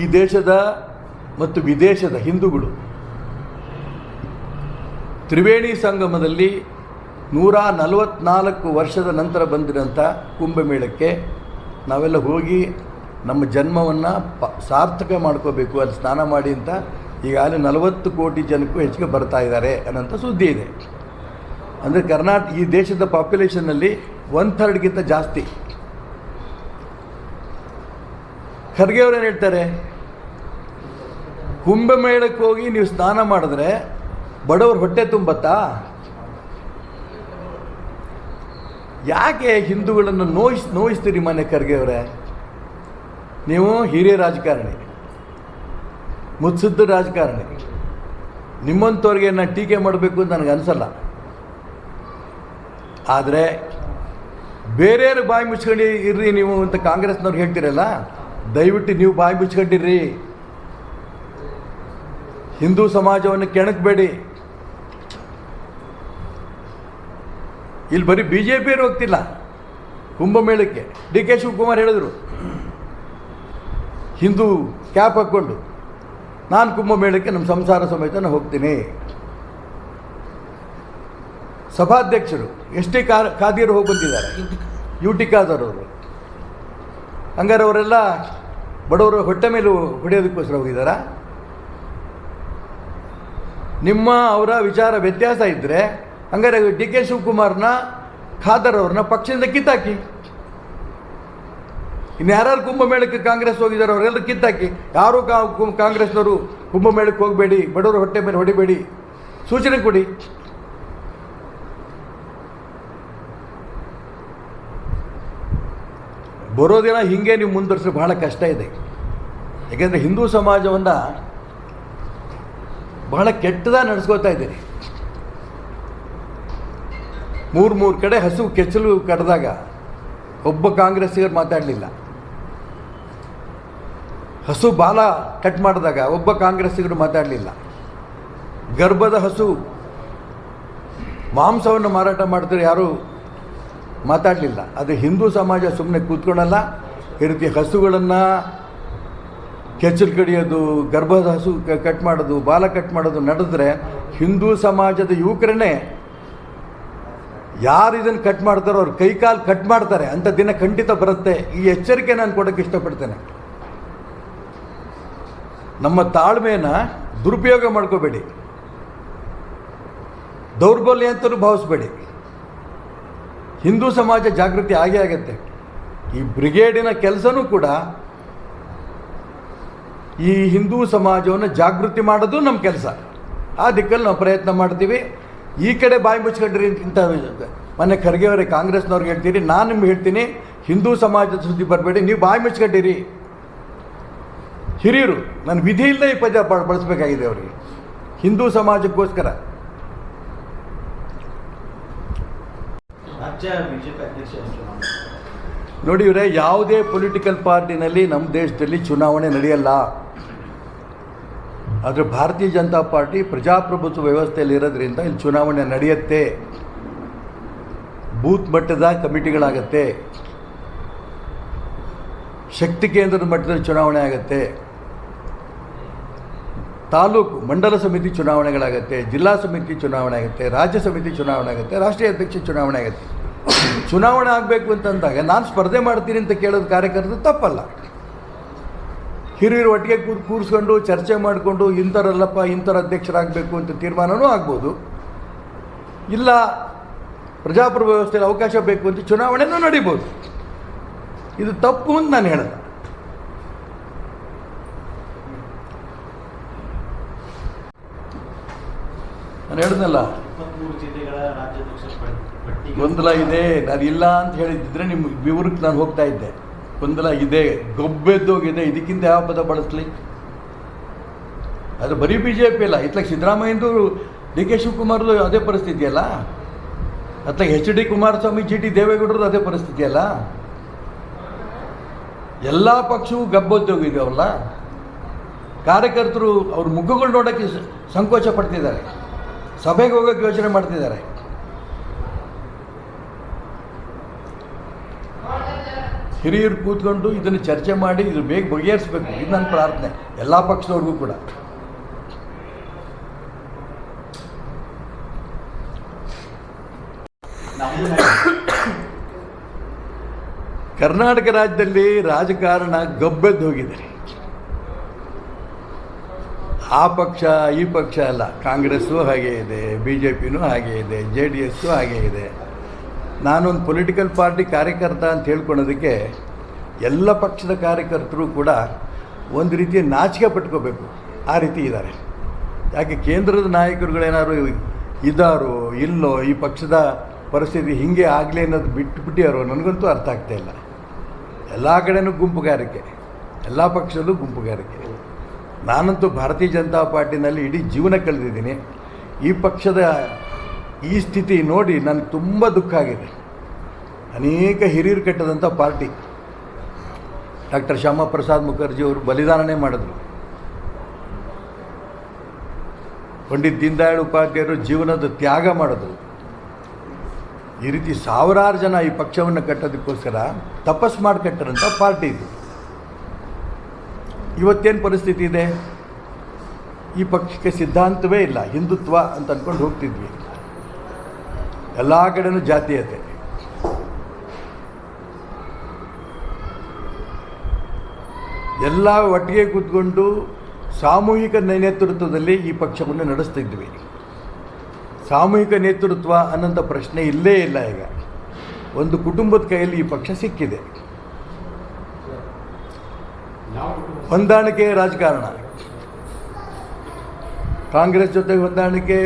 ಈ ದೇಶದ ಮತ್ತು ವಿದೇಶದ ಹಿಂದೂಗಳು. ತ್ರಿವೇಣಿ ಸಂಗಮದಲ್ಲಿ ನೂರ ನಲವತ್ನಾಲ್ಕು ವರ್ಷದ ನಂತರ ಬಂದಿರೋಂಥ ಕುಂಭಮೇಳಕ್ಕೆ ನಾವೆಲ್ಲ ಹೋಗಿ ನಮ್ಮ ಜನ್ಮವನ್ನು ಪ, ಸಾರ್ಥಕ ಮಾಡ್ಕೋಬೇಕು, ಅಲ್ಲಿ ಸ್ನಾನ ಮಾಡಿ ಅಂತ ಈಗಾಗಲೇ ನಲವತ್ತು ಕೋಟಿ ಜನಕ್ಕೂ ಹೆಚ್ಚಿಗೆ ಬರ್ತಾ ಇದ್ದಾರೆ ಅನ್ನೋಂಥ ಸುದ್ದಿ ಇದೆ. ಅಂದರೆ ಕರ್ನಾಟಕ, ಈ ದೇಶದ ಪಾಪ್ಯುಲೇಷನ್ನಲ್ಲಿ ಒನ್ ಥರ್ಡ್ಗಿಂತ ಜಾಸ್ತಿ. ಖರ್ಗೆ ಅವ್ರು ಏನು ಹೇಳ್ತಾರೆ? ಕುಂಭಮೇಳಕ್ಕೆ ಹೋಗಿ ನೀವು ಸ್ನಾನ ಮಾಡಿದ್ರೆ ಬಡವ್ರ ಹೊಟ್ಟೆ ತುಂಬತ್ತಾ? ಯಾಕೆ ಹಿಂದೂಗಳನ್ನು ನೋಯಿಸ್ ನೋಯಿಸ್ತೀರಿ ಮನೆ ಖರ್ಗೆ ಅವರೇ? ನೀವು ಹಿರಿಯ ರಾಜಕಾರಣಿ, ಮುತ್ಸದ್ದು ರಾಜಕಾರಣಿ. ನಿಮ್ಮಂಥವ್ರಿಗೆ ನಾನು ಟೀಕೆ ಮಾಡಬೇಕು ಅಂತ ನನಗೆ ಅನಿಸಲ್ಲ. ಆದರೆ ಬೇರೆಯವ್ರ ಬಾಯಿ ಮುಚ್ಕೊಂಡು ಇರ್ರಿ ನೀವು ಅಂತ ಕಾಂಗ್ರೆಸ್ನವ್ರು ಹೇಳ್ತೀರಲ್ಲ ದಯವಿಟ್ಟು ನೀವು ಬಾಯಿ ಬಿಚ್ಕೊಂಡಿರ್ರಿ ಹಿಂದೂ ಸಮಾಜವನ್ನು ಕೆಣಕಬೇಡಿ. ಇಲ್ಲಿ ಬರೀ ಬಿ ಜೆ ಪಿಯವರು ಹೋಗ್ತಿಲ್ಲ ಕುಂಭಮೇಳಕ್ಕೆ ಡಿ ಕೆ ಶಿವಕುಮಾರ್ ಹೇಳಿದ್ರು. ಹಿಂದೂ ಕ್ಯಾಪ್ ಹಾಕ್ಕೊಂಡು ನಾನು ಕುಂಭಮೇಳಕ್ಕೆ ನಮ್ಮ ಸಂಸಾರ ಸಮೇತ ನಾನು ಹೋಗ್ತೀನಿ. ಸಭಾಧ್ಯಕ್ಷರು, ಎಸ್ ಟಿ ಕಾ ಖಾದಿಯರು ಹೋಗಿ ಬಂದಿದ್ದಾರೆ. ಯು ಟಿ ಖಾದರ್ ಅವರು. ಹಂಗಾರೆ ಅವರೆಲ್ಲ ಬಡವರು ಹೊಟ್ಟೆ ಮೇಲೆ ಹೊಡೆಯೋದಕ್ಕೋಸ್ಕರ ಹೋಗಿದ್ದಾರಾ? ನಿಮ್ಮ ಅವರ ವಿಚಾರ ವ್ಯತ್ಯಾಸ ಇದ್ದರೆ ಹಂಗಾರೆ ಡಿ ಕೆ ಶಿವಕುಮಾರ್ನ ಖಾದರ್ ಅವ್ರನ್ನ ಪಕ್ಷದಿಂದ ಕಿತ್ತಾಕಿ. ಇನ್ನು ಯಾರು ಕುಂಭಮೇಳಕ್ಕೆ ಕಾಂಗ್ರೆಸ್ ಹೋಗಿದ್ದಾರೆ ಅವರೆಲ್ಲರೂ ಕಿತ್ತಾಕಿ. ಯಾರು ಕಾಂಗ್ರೆಸ್ನವರು ಕುಂಭಮೇಳಕ್ಕೆ ಹೋಗಬೇಡಿ, ಬಡವರು ಹೊಟ್ಟೆ ಮೇಲೆ ಹೊಡಿಬೇಡಿ. ಸೂಚನೆ ಕೊಡಿ. ಬರೋ ದಿನ ಹಿಂಗೆ ನೀವು ಮುಂದುವರಿಸೋ ಬಹಳ ಕಷ್ಟ ಇದೆ. ಯಾಕೆಂದರೆ ಹಿಂದೂ ಸಮಾಜವನ್ನು ಬಹಳ ಕೆಟ್ಟದ ನಡೆಸ್ಕೋತಾ ಇದ್ದೀರಿ ಮೂರು ಮೂರು ಕಡೆ ಹಸು ಕೆಚ್ಚಲು ಕಡ್ದಾಗ ಒಬ್ಬ ಕಾಂಗ್ರೆಸ್ಸಿಗರು ಮಾತಾಡಲಿಲ್ಲ. ಹಸು ಬಾಲ ಕಟ್ ಮಾಡಿದಾಗ ಒಬ್ಬ ಕಾಂಗ್ರೆಸ್ಸಿಗರು ಮಾತಾಡಲಿಲ್ಲ. ಗರ್ಭದ ಹಸು ಮಾಂಸವನ್ನು ಮಾರಾಟ ಮಾಡ್ತಾರೆ ಯಾರೂ ಮಾತಾಡಲಿಲ್ಲ. ಆದರೆ ಹಿಂದೂ ಸಮಾಜ ಸುಮ್ಮನೆ ಕೂತ್ಕೊಳ್ಳಲ್ಲ ಈ ರೀತಿ ಹಸುಗಳನ್ನು ಕೆಚ್ಚಲು ಕಡಿಯೋದು ಗರ್ಭದ ಹಸು ಕಟ್ ಮಾಡೋದು, ಬಾಲ ಕಟ್ ಮಾಡೋದು ನಡೆದ್ರೆ ಹಿಂದೂ ಸಮಾಜದ ಯುವಕರನ್ನೇ ಯಾರು ಇದನ್ನು ಕಟ್ ಮಾಡ್ತಾರೋ ಅವ್ರು ಕೈಕಾಲು ಕಟ್ ಮಾಡ್ತಾರೆ. ಅಂತ ದಿನ ಖಂಡಿತ ಬರುತ್ತೆ. ಈ ಎಚ್ಚರಿಕೆ ನಾನು ಕೊಡೋಕ್ಕೆ ಇಷ್ಟಪಡ್ತೇನೆ. ನಮ್ಮ ತಾಳ್ಮೆಯನ್ನ ದುರುಪಯೋಗ ಮಾಡ್ಕೋಬೇಡಿ. ದೌರ್ಬಲ್ಯ ಅಂತಲೂ ಭಾವಿಸ್ಬೇಡಿ. ಹಿಂದೂ ಸಮಾಜ ಜಾಗೃತಿ ಆಗೇ ಆಗುತ್ತೆ. ಈ ಬ್ರಿಗೇಡಿನ ಕೆಲಸನೂ ಕೂಡ ಈ ಹಿಂದೂ ಸಮಾಜವನ್ನು ಜಾಗೃತಿ ಮಾಡೋದು ನಮ್ಮ ಕೆಲಸ. ಆ ದಿಕ್ಕಲ್ಲಿ ನಾವು ಪ್ರಯತ್ನ ಮಾಡ್ತೀವಿ. ಈ ಕಡೆ ಬಾಯಿ ಮುಚ್ಕೊಂಡ್ರಿ ಅಂತ ಮೊನ್ನೆ ಖರ್ಗೆ ಅವರೇ ಕಾಂಗ್ರೆಸ್ನವ್ರಿಗೆ ಹೇಳ್ತೀರಿ, ನಾನು ನಿಮ್ಗೆ ಹೇಳ್ತೀನಿ, ಹಿಂದೂ ಸಮಾಜದ ಸುದ್ದಿ ಬರಬೇಡಿ, ನೀವು ಬಾಯಿ ಮುಚ್ಕೊಂಡಿರಿ. ಹಿರಿಯರು, ನಾನು ವಿಧಿ ಇಲ್ಲದೆ ಈ ಪದ ಬಳಸಬೇಕಾಗಿದೆ ಅವರಿಗೆ. ಹಿಂದೂ ಸಮಾಜಕ್ಕೋಸ್ಕರ. ನೋಡಿ ಇವರೇ, ಯಾವುದೇ ಪೊಲಿಟಿಕಲ್ ಪಾರ್ಟಿನಲ್ಲಿ ನಮ್ಮ ದೇಶದಲ್ಲಿ ಚುನಾವಣೆ ನಡೆಯಲ್ಲ. ಆದರೆ ಭಾರತೀಯ ಜನತಾ ಪಾರ್ಟಿ ಪ್ರಜಾಪ್ರಭುತ್ವ ವ್ಯವಸ್ಥೆಯಲ್ಲಿ ಇರೋದ್ರಿಂದ ಇಲ್ಲಿ ಚುನಾವಣೆ ನಡೆಯುತ್ತೆ. ಬೂತ್ ಮಟ್ಟದ ಕಮಿಟಿಗಳಾಗತ್ತೆ. ಶಕ್ತಿ ಕೇಂದ್ರದ ಮಟ್ಟದಲ್ಲಿ ಚುನಾವಣೆ ಆಗುತ್ತೆ. ತಾಲೂಕು, ಮಂಡಲ ಸಮಿತಿ ಚುನಾವಣೆಗಳಾಗುತ್ತೆ, ಜಿಲ್ಲಾ ಸಮಿತಿ ಚುನಾವಣೆ ಆಗುತ್ತೆ, ರಾಜ್ಯ ಸಮಿತಿ ಚುನಾವಣೆ ಆಗುತ್ತೆ, ರಾಷ್ಟ್ರೀಯ ಅಧ್ಯಕ್ಷ ಚುನಾವಣೆ ಆಗುತ್ತೆ. ಚುನಾವಣೆ ಆಗಬೇಕು ಅಂತಂದಾಗ ನಾನು ಸ್ಪರ್ಧೆ ಮಾಡ್ತೀನಿ ಅಂತ ಕೇಳೋದು ಕಾರ್ಯಕರ್ತರು ತಪ್ಪಲ್ಲ. ಹಿರಿಯರು ಒಟ್ಟಿಗೆ ಕೂತ್ ಕೂರಿಸ್ಕೊಂಡು, ಚರ್ಚೆ ಮಾಡಿಕೊಂಡು ಇಂಥರಲ್ಲಪ್ಪ ಇಂಥರ ಅಧ್ಯಕ್ಷರಾಗಬೇಕು ಅಂತ ತೀರ್ಮಾನವೂ ಆಗ್ಬೋದು. ಇಲ್ಲ, ಪ್ರಜಾಪ್ರಭು ವ್ಯವಸ್ಥೆಯಲ್ಲಿ ಅವಕಾಶ ಬೇಕು ಅಂತ ಚುನಾವಣೆನೂ ನಡೀಬೋದು. ಇದು ತಪ್ಪು ಅಂತ ನಾನು ಹೇಳಲ್ಲ. ನಾನು ಹೇಳಿದ್ನಲ್ಲ ಗೊಂದಲ ಇದೆ. ನಾನು ಇಲ್ಲ ಅಂತ ಹೇಳಿದ್ರೆ ನಿಮ್ಮ ವಿವರಕ್ಕೆ ನಾನು ಹೋಗ್ತಾ ಇದ್ದೆ. ಗೊಂದಲ ಇದೆ. ಗೊಬ್ಬೆದ್ದೋಗಿದೆ ಇದಕ್ಕಿಂತ ಯಾವ ಪದ ಬಳಸಲಿ? ಅದು ಬರೀ ಬಿ ಜೆ ಪಿ ಅಲ್ಲ. ಇತ್ಲಾಗ ಸಿದ್ದರಾಮಯ್ಯಂದು ಡಿ ಕೆ ಶಿವಕುಮಾರ್ದು ಅದೇ ಪರಿಸ್ಥಿತಿ ಅಲ್ಲ? ಅತ್ಲಾಗ H D Kumaraswamy, G T ದೇವೇಗೌಡರದ್ದು ಅದೇ ಪರಿಸ್ಥಿತಿ ಅಲ್ಲ? ಎಲ್ಲ ಪಕ್ಷವೂ ಗಬ್ಬೊದ್ದೋಗಿದ್ದಾವಲ್ಲ ಕಾರ್ಯಕರ್ತರು ಅವ್ರ ಮುಗ್ಗುಗಳು ನೋಡೋಕ್ಕೆ ಸಂಕೋಚ ಪಡ್ತಿದ್ದಾರೆ. ಸಭೆಗೆ ಹೋಗೋಕ್ಕೆ ಯೋಚನೆ ಮಾಡ್ತಿದ್ದಾರೆ. ಹಿರಿಯರು ಕೂತ್ಕೊಂಡು ಇದನ್ನು ಚರ್ಚೆ ಮಾಡಿ ಇದು ಬೇಗ ಬಗೆಹರಿಸ್ಬೇಕು. ಇದು ನನ್ನ ಪ್ರಾರ್ಥನೆ. ಎಲ್ಲ ಪಕ್ಷದವ್ರಿಗೂ ಕೂಡ. ಕರ್ನಾಟಕ ರಾಜ್ಯದಲ್ಲಿ ರಾಜಕಾರಣ ಗಬ್ಬೆದ್ದು ಹೋಗಿದೆ ಆ ಪಕ್ಷ, ಈ ಪಕ್ಷ ಅಲ್ಲ. ಕಾಂಗ್ರೆಸ್ಸು ಹಾಗೆ ಇದೆ ಬಿ ಜೆ ಪಿನೂ ಹಾಗೆ ಇದೆ, ಜೆ ಡಿ ಎಸ್ಸು ಹಾಗೆ ಇದೆ. ನಾನೊಂದು ಪೊಲಿಟಿಕಲ್ ಪಾರ್ಟಿ ಕಾರ್ಯಕರ್ತ ಅಂತ ಹೇಳ್ಕೊಳೋದಕ್ಕೆ ಎಲ್ಲ ಪಕ್ಷದ ಕಾರ್ಯಕರ್ತರು ಕೂಡ ಒಂದು ರೀತಿಯ ನಾಚಿಕೆ ಪಟ್ಕೋಬೇಕು. ಆ ರೀತಿ ಇದ್ದಾರೆ. ಯಾಕೆ ಕೇಂದ್ರದ ನಾಯಕರುಗಳೇನಾದ್ರು ಇದ್ದಾರೋ, ಇಲ್ಲೋ, ಈ ಪಕ್ಷದ ಪರಿಸ್ಥಿತಿ ಹೀಗೆ ಆಗಲಿ ಅನ್ನೋದು ಬಿಟ್ಟು ಬಿಟ್ಟಿಯಾರೋ ನನಗಂತೂ ಅರ್ಥ ಆಗ್ತಾಯಿಲ್ಲ ಎಲ್ಲ ಕಡೆನೂ ಗುಂಪುಗಾರಿಕೆ. ಎಲ್ಲ ಪಕ್ಷದಲ್ಲೂ ಗುಂಪುಗಾರಿಕೆ. ನಾನಂತೂ ಭಾರತೀಯ ಜನತಾ ಪಾರ್ಟಿನಲ್ಲಿ ಇಡೀ ಜೀವನ ಕಳೆದಿದ್ದೀನಿ. ಈ ಪಕ್ಷದ ಈ ಸ್ಥಿತಿ ನೋಡಿ ನನಗೆ ತುಂಬ ದುಃಖ ಆಗಿದೆ. ಅನೇಕ ಹಿರಿಯರು ಕಟ್ಟದಂಥ ಪಾರ್ಟಿ. ಡಾಕ್ಟರ್ ಶ್ಯಾಮಪ್ರಸಾದ್ ಮುಖರ್ಜಿ ಅವರು ಬಲಿದಾನನೇ ಮಾಡಿದ್ರು. ಪಂಡಿತ್ ದೀನ್ ದಯಾಳ್ ಉಪಾಧ್ಯಾಯರು ಜೀವನದ ತ್ಯಾಗ ಮಾಡಿದ್ರು. ಈ ರೀತಿ ಸಾವಿರಾರು ಜನ ಈ ಪಕ್ಷವನ್ನು ಕಟ್ಟೋದಕ್ಕೋಸ್ಕರ ತಪಸ್ ಮಾಡಿ ಕಟ್ಟರಂಥ ಪಾರ್ಟಿ ಇದು. ಇವತ್ತೇನು ಪರಿಸ್ಥಿತಿ ಇದೆ? ಈ ಪಕ್ಷಕ್ಕೆ ಸಿದ್ಧಾಂತವೇ ಇಲ್ಲ, ಹಿಂದುತ್ವ ಅಂತ ಅಂದ್ಕೊಂಡು ಹೋಗ್ತಿದ್ವಿ. ಎಲ್ಲ ಕಡೆನೂ ಜಾತೀಯತೆ. ಎಲ್ಲ ಒಟ್ಟಿಗೆ ಕೂತ್ಕೊಂಡು ಸಾಮೂಹಿಕ ನೇತೃತ್ವದಲ್ಲಿ ಈ ಪಕ್ಷವನ್ನು ನಡೆಸ್ತಿದ್ವಿ. ಸಾಮೂಹಿಕ ನೇತೃತ್ವ ಅನ್ನೋಂಥ ಪ್ರಶ್ನೆ ಇಲ್ಲೇ ಇಲ್ಲ ಈಗ. ಒಂದು ಕುಟುಂಬದ ಕೈಯಲ್ಲಿ ಈ ಪಕ್ಷ ಸಿಕ್ಕಿದೆ. ಹೊಂದಾಣಿಕೆ ರಾಜಕಾರಣ. ಕಾಂಗ್ರೆಸ್ ಜೊತೆ ಹೊಂದಾಣಿಕೆ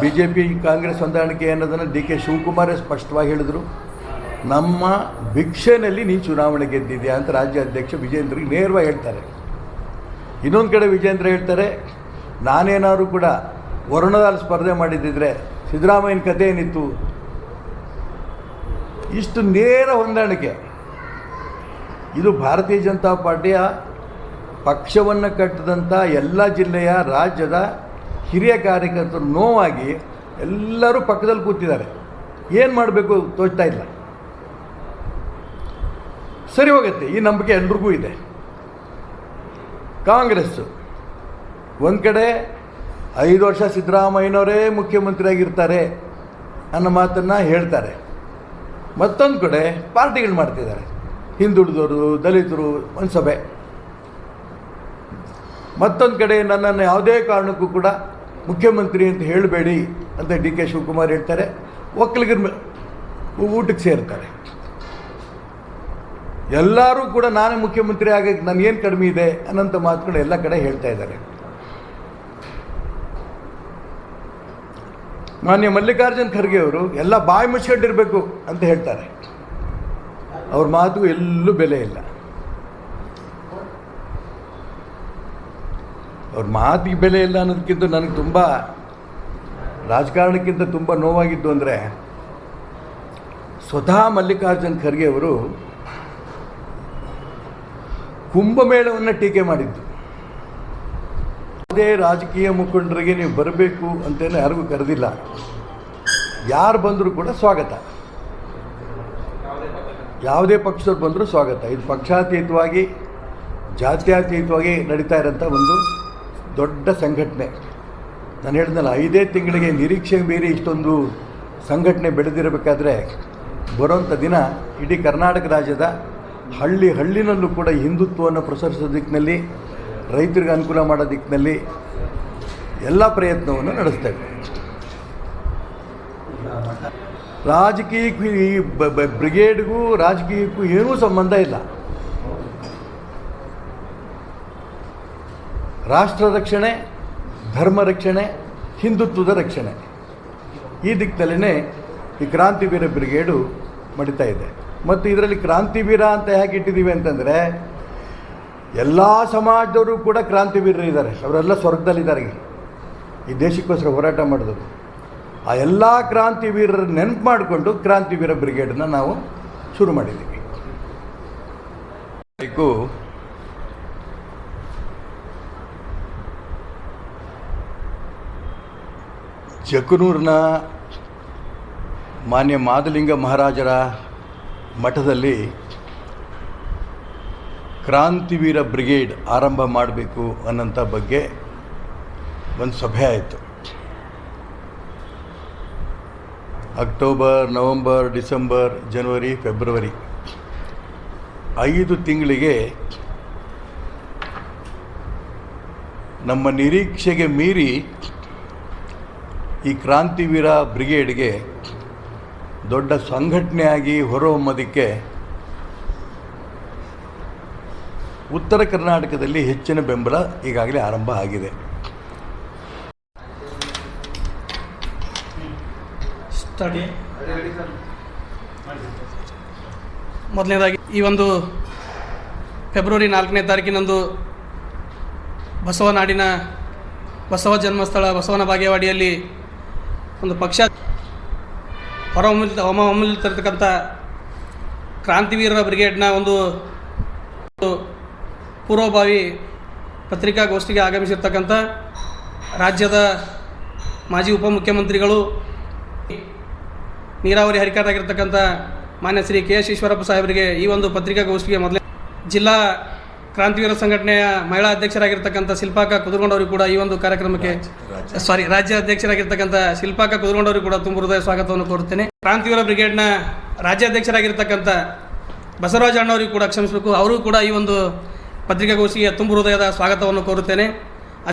ಬಿ ಜೆ ಪಿ ಕಾಂಗ್ರೆಸ್ ಹೊಂದಾಣಿಕೆ ಅನ್ನೋದನ್ನು ಡಿ ಕೆ ಶಿವಕುಮಾರೇ ಸ್ಪಷ್ಟವಾಗಿ ಹೇಳಿದರು. ನಮ್ಮ ಭಿಕ್ಷೆನಲ್ಲಿ ನೀನು ಚುನಾವಣೆ ಗೆದ್ದಿದ್ಯಾ ಅಂತ ರಾಜ್ಯ ಅಧ್ಯಕ್ಷ ವಿಜೇಂದ್ರಿಗೆ ನೇರವಾಗಿ ಹೇಳ್ತಾರೆ. ಇನ್ನೊಂದು ಕಡೆ ವಿಜೇಂದ್ರ ಹೇಳ್ತಾರೆ, ನಾನೇನಾದ್ರು ಕೂಡ ವರುಣದಲ್ಲಿ ಸ್ಪರ್ಧೆ ಮಾಡಿದ್ದಿದ್ರೆ ಸಿದ್ದರಾಮಯ್ಯನ ಕಥೆ ಏನಿತ್ತು? ಇಷ್ಟು ನೇರ ಹೊಂದಾಣಿಕೆ. ಇದು ಭಾರತೀಯ ಜನತಾ ಪಾರ್ಟಿಯ ಪಕ್ಷವನ್ನು ಕಟ್ಟಿದಂಥ ಎಲ್ಲ ಜಿಲ್ಲೆಯ ರಾಜ್ಯದ ಹಿರಿಯ ಕಾರ್ಯಕರ್ತರು ನೋವಾಗಿ ಎಲ್ಲರೂ ಪಕ್ಕದಲ್ಲಿ ಕೂತಿದ್ದಾರೆ. ಏನು ಮಾಡಬೇಕು ತೋಚ್ತಾ ಇಲ್ಲ. ಸರಿ ಹೋಗುತ್ತೆ, ಈ ನಂಬಿಕೆ ಎಲ್ರಿಗೂ ಇದೆ. ಕಾಂಗ್ರೆಸ್ಸು ಒಂದು ಕಡೆ ಐದು ವರ್ಷ ಸಿದ್ದರಾಮಯ್ಯನವರೇ ಮುಖ್ಯಮಂತ್ರಿಯಾಗಿರ್ತಾರೆ ಅನ್ನೋ ಮಾತನ್ನು ಹೇಳ್ತಾರೆ. ಮತ್ತೊಂದು ಕಡೆ ಪಾರ್ಟಿಗಳು ಮಾಡ್ತಿದ್ದಾರೆ. ಹಿಂದುಳಿದವರು ದಲಿತರು ಒಂದು ಸಭೆ ಮತ್ತೊಂದು ಕಡೆ ನನ್ನನ್ನು ಯಾವುದೇ ಕಾರಣಕ್ಕೂ ಕೂಡ ಮುಖ್ಯಮಂತ್ರಿ ಅಂತ ಹೇಳಬೇಡಿ ಅಂತ ಡಿ ಕೆ ಶಿವಕುಮಾರ್ ಹೇಳ್ತಾರೆ. ಒಕ್ಕಲಿಗರ ಊಟಕ್ಕೆ ಸೇರ್ತಾರೆ. ಎಲ್ಲರೂ ಕೂಡ ನಾನೇ ಮುಖ್ಯಮಂತ್ರಿ ಆಗಕ್ಕೆ ನನಗೇನು ಕಡಿಮೆ ಇದೆ ಅನ್ನೋಂಥ ಮಾತುಗಳು ಎಲ್ಲ ಕಡೆ ಹೇಳ್ತಾ ಇದ್ದಾರೆ. ಮಾನ್ಯ ಮಲ್ಲಿಕಾರ್ಜುನ್ ಖರ್ಗೆ ಅವರು, ಎಲ್ಲ ಬಾಯಿ ಮುಚ್ಚಿಕೊಂಡಿರಬೇಕು ಅಂತ ಹೇಳ್ತಾರೆ. ಅವ್ರ ಮಾತು ಎಲ್ಲೂ ಬೆಲೆ ಇಲ್ಲ. ಅವ್ರ ಮಾತಿಗೆ ಬೆಲೆ ಇಲ್ಲ ಅನ್ನೋದಕ್ಕಿಂತ ನನಗೆ ತುಂಬ ರಾಜಕಾರಣಕ್ಕಿಂತ ತುಂಬ ನೋವಾಗಿದ್ದು ಅಂದರೆ ಸ್ವತಃ ಮಲ್ಲಿಕಾರ್ಜುನ್ ಖರ್ಗೆ ಅವರು ಕುಂಭಮೇಳವನ್ನು ಟೀಕೆ ಮಾಡಿದ್ದು. ಯಾವುದೇ ರಾಜಕೀಯ ಮುಖಂಡರಿಗೆ ನೀವು ಬರಬೇಕು ಅಂತೇನು ಯಾರಿಗೂ ಕರೆದಿಲ್ಲ. ಯಾರು ಬಂದರೂ ಕೂಡ ಸ್ವಾಗತ. ಯಾವುದೇ ಪಕ್ಷದವ್ರು ಬಂದರೂ ಸ್ವಾಗತ. ಇದು ಪಕ್ಷಾತೀತವಾಗಿ, ಜಾತ್ಯಾತೀತವಾಗಿ ನಡೀತಾ ಇರೋಂಥ ಒಂದು ದೊಡ್ಡ ಸಂಘಟನೆ. ನಾನು ಹೇಳಿದ್ನಲ್ಲ, ಐದೇ ತಿಂಗಳಿಗೆ ನಿರೀಕ್ಷೆ ಮೀರಿ ಇಷ್ಟೊಂದು ಸಂಘಟನೆ ಬೆಳೆದಿರಬೇಕಾದ್ರೆ ಬರೋಂಥ ದಿನ ಇಡೀ ಕರ್ನಾಟಕ ರಾಜ್ಯದ ಹಳ್ಳಿ ಹಳ್ಳಿನಲ್ಲೂ ಕೂಡ ಹಿಂದುತ್ವವನ್ನು ಪ್ರಸರಿಸೋ ದಿಕ್ಕಿನಲ್ಲಿ ರೈತರಿಗೆ ಅನುಕೂಲ ಮಾಡೋ ದಿಕ್ಕಿನಲ್ಲಿ ಎಲ್ಲ ಪ್ರಯತ್ನವನ್ನು ನಡೆಸ್ತೇವೆ ರಾಜಕೀಯಕ್ಕೂ ಈ ಬ್ರಿಗೇಡ್ಗೂ ರಾಜಕೀಯಕ್ಕೂ ಏನೂ ಸಂಬಂಧ ಇಲ್ಲ. ರಾಷ್ಟ್ರ ರಕ್ಷಣೆ, ಧರ್ಮ ರಕ್ಷಣೆ, ಹಿಂದುತ್ವದ ರಕ್ಷಣೆ. ಈ ದಿಕ್ಕಿನಲ್ಲೇ ಈ ಕ್ರಾಂತಿವೀರ ಬ್ರಿಗೇಡು ಮಡಿತಾ ಇದೆ. ಮತ್ತು ಇದರಲ್ಲಿ ಕ್ರಾಂತಿವೀರ ಅಂತ ಹೇಗೆ ಇಟ್ಟಿದ್ದೀವಿ ಅಂತಂದರೆ, ಎಲ್ಲ ಸಮಾಜದವರು ಕೂಡ ಕ್ರಾಂತಿವೀರರು ಇದ್ದಾರೆ. ಅವರೆಲ್ಲ ಸ್ವರ್ಗದಲ್ಲಿದ್ದಾರೆ. ಈ ದೇಶಕ್ಕೋಸ್ಕರ ಹೋರಾಟ ಮಾಡಿದವರು ಆ ಎಲ್ಲ ಕ್ರಾಂತಿವೀರರ ನೆನಪು ಮಾಡಿಕೊಂಡು ಕ್ರಾಂತಿವೀರ ಬ್ರಿಗೇಡನ್ನು ನಾವು ಶುರು ಮಾಡಿದ್ದೀವಿ. ಜಕನೂರಿನ ಮಾನ್ಯ ಮಾದಲಿಂಗ ಮಹಾರಾಜರ ಮಠದಲ್ಲಿ ಕ್ರಾಂತಿವೀರ ಬ್ರಿಗೇಡ್ ಆರಂಭ ಮಾಡಬೇಕು ಅನ್ನೋಂಥ ಬಗ್ಗೆ ಒಂದು ಸಭೆ ಆಯಿತು. ಅಕ್ಟೋಬರ್, ನವಂಬರ್, ಡಿಸೆಂಬರ್, ಜನವರಿ, ಫೆಬ್ರವರಿ ಐದು ತಿಂಗಳಿಗೆ ನಮ್ಮ ನಿರೀಕ್ಷೆಗೆ ಮೀರಿ ಈ ಕ್ರಾಂತಿವೀರ ಬ್ರಿಗೇಡ್ಗೆ ದೊಡ್ಡ ಸಂಘಟನೆಯಾಗಿ ಹೊರಹೊಮ್ಮೋದಕ್ಕೆ ಉತ್ತರ ಕರ್ನಾಟಕದಲ್ಲಿ ಹೆಚ್ಚಿನ ಬೆಂಬಲ ಈಗಾಗಲೇ ಆರಂಭ ಆಗಿದೆ. ಮೊದಲನೇದಾಗಿ ಈ ಒಂದು ಫೆಬ್ರವರಿ ನಾಲ್ಕನೇ ತಾರೀಕಿನಂದು ಬಸವನಾಡಿನ ಬಸವ ಜನ್ಮಸ್ಥಳ ಬಸವನ ಬಾಗೇವಾಡಿಯಲ್ಲಿ ಒಂದು ಪಕ್ಷ ಹೊರಹೊಮ್ಮಿಲ್ ಹೊಮ ಹೊಮ್ಮಲಿರ್ತಕ್ಕಂಥ ಕ್ರಾಂತಿವೀರರ ಬ್ರಿಗೇಡ್ನ ಒಂದು ಒಂದು ಪೂರ್ವಭಾವಿ ಪತ್ರಿಕಾಗೋಷ್ಠಿಗೆ ಆಗಮಿಸಿರ್ತಕ್ಕಂಥ ರಾಜ್ಯದ ಮಾಜಿ ಉಪಮುಖ್ಯಮಂತ್ರಿಗಳು, ನೀರಾವರಿ ಹರಿಕಾರರಾಗಿರ್ತಕ್ಕಂಥ ಮಾನ್ಯ ಶ್ರೀ ಕೆ ಎಸ್ ಈಶ್ವರಪ್ಪ ಸಾಹೇಬರಿಗೆ ಈ ಒಂದು ಪತ್ರಿಕಾಗೋಷ್ಠಿಗೆ ಮೊದಲೇ ಜಿಲ್ಲಾ ಕ್ರಾಂತಿವೀರ ಸಂಘಟನೆಯ ಮಹಿಳಾ ಅಧ್ಯಕ್ಷರಾಗಿರ್ತಕ್ಕಂಥ ಶಿಲ್ಪಾಕ ಕುದುರ್ಗೊಂಡವರು ಕೂಡ ಈ ಒಂದು ಕಾರ್ಯಕ್ರಮಕ್ಕೆ ಸಾರಿ ರಾಜ್ಯ ಅಧ್ಯಕ್ಷರಾಗಿರ್ತಕ್ಕಂಥ ಶಿಲ್ಪಾಕ ಕುದುರ್ಗೊಂಡವರು ಕೂಡ ತುಂಬ ಹೃದಯ ಸ್ವಾಗತವನ್ನು ಕೋರುತ್ತೇನೆ. ಕ್ರಾಂತಿವೀರ ಬ್ರಿಗೇಡ್ನ ರಾಜ್ಯಾಧ್ಯಕ್ಷರಾಗಿರ್ತಕ್ಕಂಥ ಬಸವರಾಜ ಅಣ್ಣವರಿಗೆ ಕೂಡ ಕ್ಷಮಿಸಬೇಕು. ಅವರು ಕೂಡ ಈ ಒಂದು ಪತ್ರಿಕಾಗೋಷ್ಠಿಗೆ ತುಂಬ ಹೃದಯದ ಸ್ವಾಗತವನ್ನು ಕೋರುತ್ತೇನೆ.